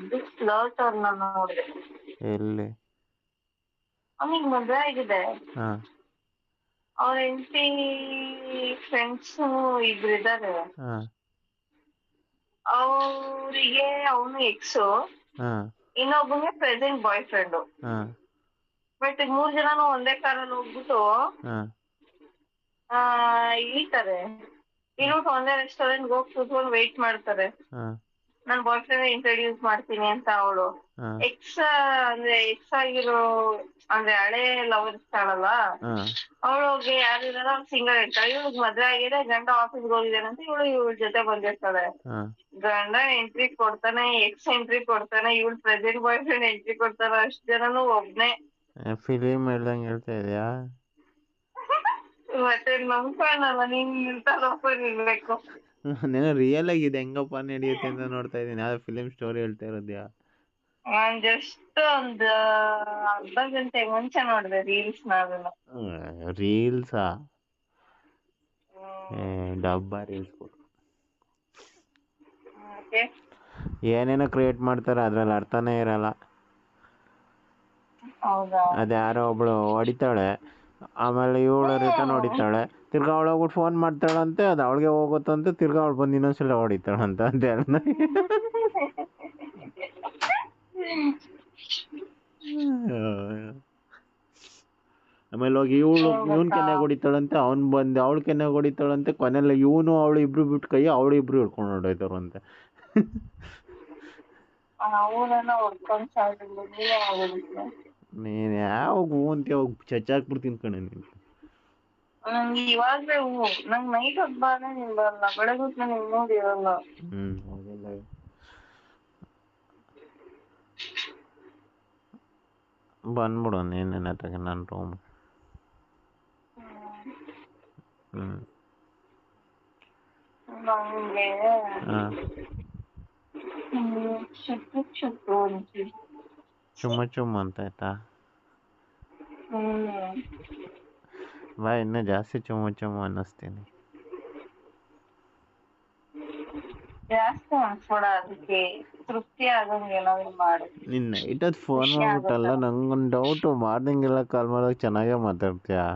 ದೊಡ್ಡ ಫ್ಲರ್ಟ್ ನಾನು ನೋಡಿದೆ. ಎಲ್ಲಿ? ಅವನಿಗೆ ಮದುವೆ ಆಗಿದೆ. ಹಾ. ಅವ್ರ ಹೆಂಡತಿ ಫ್ರೆಂಡ್ಸ್ ಇಬ್ರು ಇದಾರೆ. ಹಾಂ. ಅವರಿಗೆ ಅವನು ಎಕ್ಸು ಹಾಂ. ಇನ್ನೊಬ್ಬನಿಗೆ ಪ್ರೆಸೆಂಟ್ ಬಾಯ್ ಫ್ರೆಂಡು ಹಾಂ. ಬಟ್ ಮೂರ್ ಜನನು ಒಂದೇ ಕಾರಲ್ಲಿ ಹೋಗ್ಬಿಟ್ಟು ಹಾಂ. ಆ ಇಳಿತಾರೆ. ಇನ್ನು ಒಂದೇ ರೆಸ್ಟೋರೆಂಟ್ ಹೋಗಿ ಕೂತ್ಕೊಂಡು ವೇಟ್ ಮಾಡ್ತಾರೆ. ಹಾಂ. ನನ್ ಬಾಯ್ ಫ್ರೆಂಡ್ ಇಂಟ್ರೊಡ್ಯೂಸ್ ಮಾಡ್ತೀನಿ ಅಂತ ಅವಳು. ಎಕ್ಸ್ ಅಂದ್ರೆ ಎಕ್ಸ್ ಆಗಿರೋ ಅಂದ್ರೆ ಹಳೆ ಲವರ್ ಇರ್ತಾಳಲ್ಲ ಅವಳಿಗೆ ಯಾರು ಇರಲ್ಲ ಸಿಂಗಲ್ ಇರ್ತಾಳೆ ಇವಳಿಗೆ ಮದ್ವೆ ಆಗಿದೆ ಗಂಡ ಆಫೀಸ್ಗೆ ಹೋಗಿದ್ದಾನೆ ಅಂತ ಇವಳು ಇವಳ ಜೊತೆ ಬಂದಿರ್ತಾಳೆ. ಗಂಡ ಎಂಟ್ರಿ ಕೊಡ್ತಾನೆ ಎಕ್ಸ್ ಎಂಟ್ರಿ ಕೊಡ್ತಾನೆ ಇವಳು ಪ್ರೆಸೆಂಟ್ ಬಾಯ್ ಫ್ರೆಂಡ್ ಎಂಟ್ರಿ ಕೊಡ್ತಾನೆ ಅಷ್ಟ್ ಜನನು ಒಬ್ನೇ. ಫಿಲಿಮ್ ಹೇಳ್ದಂಗೆ ಹೇಳ್ತಾ ಇದೆಯಾ? ಮತ್ತೆ ನಂಬ್ಕೊಳ್ಳಲ್ಲ ನೀನ್ ನಿಲ್ತಾರಪ್ಪ ನಿಲ್ಬೇಕು నేను ರಿಯಲ್ ಆಗಿ ಇದು ಹೆಂಗಪ್ಪ ನಡೆಯುತ್ತೆ ಅಂತ ನೋಡ್ತಾ ಇದ್ದೀನಿ. ಯಾವ್ದೋ ಫಿಲಿಮ್ ಸ್ಟೋರಿ ಹೇಳ್ತಾ ಇರೋದ್ಯಾ? ನಾನ್ ಜಸ್ಟ್ ಒಂದ್ ಅರ್ಧ ಗಂಟೆ ಮುಂಚೆ ನೋಡಿದೆ ರೀಲ್ಸ್ ನಾವೆಲ್ಲ. ರೀಲ್ಸಾ ಡಬ್ಬ ರೀಲ್ಸ್ ಏನೇನೋ ಕ್ರಿಯೇಟ್ ಮಾಡ್ತಾರೆ ಅದ್ರಲ್ಲಿ ಅರ್ಥನೇ ಇರಲ್ಲ. ಅದ್ಯಾರೋ ಅದು ಯಾರೋ ಒಬ್ಳು ಹೊಡಿತಾಳೆ. ಆಮೇಲೆ ಇವಳು ರಿಟರ್ನ್ ಹೊಡಿತಾಳೆ. ತಿರ್ಗಾ ಅವಳು ಹೋಗ್ಬಿಟ್ಟು ಫೋನ್ ಮಾಡ್ತಾಳಂತೆ ಅದು ಅವಳಿಗೆ ಹೋಗುತ್ತಂತೆ ತಿರ್ಗಾ ಅವಳು ಬಂದು ಇನ್ನೊಂದ್ಸಲ ಹೊಡಿತಾಳಂತ ಅಂತ ಆಮೇಲೆ ಹೋಗಿ ಇವಳು ಇವನ್ ಕೆನ್ಯಾಗ ಹೊಡಿತಾಳಂತೆ ಅವ್ನ್ ಬಂದು ಅವಳು ಕೆನ್ಯಾಗ ಹೊಡಿತಾಳಂತೆ ಕೊನೆಲ್ಲ ಇವನು ಅವಳು ಇಬ್ರು ಬಿಟ್ಟು ಕೈ ಅವಳು ಇಬ್ರು ಹಿಡ್ಕೊಂಡು ಹೊಡೋಯ್ತಾರಂತೆ. ಅವನನ್ನ ಹೊಡ್ಕೊಂಡ್ ನೀನೇ ನೀನು ಯಾವಾಗ ಹೂ ಅಂತ ಯಾವಾಗ ಚಚ್ಚಾಕ್ಬಿಡ್ತೀನಿ ಕಣೆ ನೀನು. ನಂಗೆ ಇವಾಗ್ಲೇ ಹೂ. ನಂಗೆ ನೈಟ್ ಹೊತ್ತು ಬಾನೆ ನೀನ್ ಬರಲ್ಲ ಬೆಳಗ್ಗೆ ಹೊತ್ತು ನನಗೆ ಮೂಡ್ ಇರಲ್ಲ. ಹ್ಞೂ ಹೋಗಿಲ್ಲ ಬಂದ್ಬಿಡು ನೀನೇನ ತಗ ನನ್ನ ರೂಮ್ ಹ್ಞೂ ನಂಗೆ ಶಕ್ತಿ ಚುಟ್ಟು ಅಂತೀವಿ ಚುಮ್ಮ ಚುಮ್ಮ ಅಂತ ಆಯ್ತಾ ಬಾ ಇನ್ನೂ ಜಾಸ್ತಿ ಚುಮ್ಮ ಚುಮ್ಮ ಅನ್ನಿಸ್ತೀನಿ ಜಾಸ್ತಿ ಅನ್ಸ್ಬೇಡ ಅದಕ್ಕೆ ತೃಪ್ತಿ ಆಗಂಗ್ ಏನಾದ್ರು ಮಾಡು. ನಿನ್ನ ನೈಟ್ ಹೊತ್ತು ಫೋನ್ ಮಾಡ್ಬಿಟ್ಟಲ್ಲ? ನಂಗೊಂದು ಡೌಟು ಮಾರ್ನಿಂಗ್ ಎಲ್ಲ ಕಾಲ್ ಮಾಡೋಕೆ ಚೆನ್ನಾಗೇ ಮಾತಾಡ್ತೀಯಾ?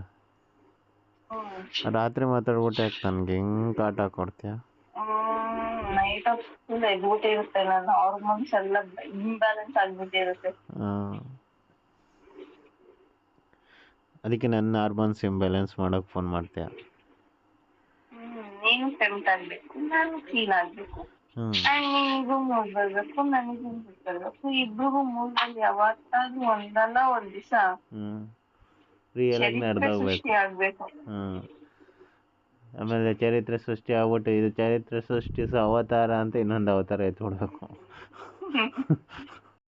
ರಾತ್ರಿ ಮಾತಾಡ್ಬಿಟ್ಟು ಯಾಕೆ ನನಗೆ ಹಿಂಗೆ ಕಾಟ ಕೊಡ್ತೀಯ? ನೈಟ್ ಆಫ್ ಫುಲ್ ಎದ್ಬಿಟ್ಟಿರುತ್ತೆ ನನ್ನ ಹಾರ್ಮೋನ್ಸ್ ಎಲ್ಲ ಇಂಬ್ಯಾಲೆನ್ಸ್ ಆಗ್ಬಿಟ್ಟಿರುತ್ತೆ ಅದಕ್ಕೆ ನನ್ನ ಹಾರ್ಮೋನ್ಸ್ ಇಂಬ್ಯಾಲೆನ್ಸ್ ಮಾಡೋಕೆ ಫೋನ್ ಮಾಡ್ತೀಯ? ನೀನು ಟೆಂಪ್ಟ್ ಆಗ್ಬೇಕು ನಾನು ಕ್ಲೀನ್ ಆಗ್ಬೇಕು. ಹ್ಞೂ ಅಂಡ್ ನಿನಗೂ ಮೂಡ್ ಬರ್ಬೇಕು ನನಗೂ ಮೂಡ್ ಬರ್ಬೇಕು. ಇಬ್ರಿಗೂ ಮೂಡ್ ಬಂದು ಯಾವತ್ತಾದ್ರೂ ಒಂದಲ್ಲ ಒಂದ್ ದಿವಸ ಸೃಷ್ಟಿ ಆಗ್ಬೇಕು. ಆಮೇಲೆ ಚರಿತ್ರೆ ಸೃಷ್ಟಿ ಆಗ್ಬಿಟ್ಟು ಇದು ಚರಿತ್ರೆ ಸೃಷ್ಟಿಸೋ ಅವತಾರ ಅಂತ ಇನ್ನೊಂದು ಅವತಾರ ಎತ್ಬಿಡ್ಬೇಕು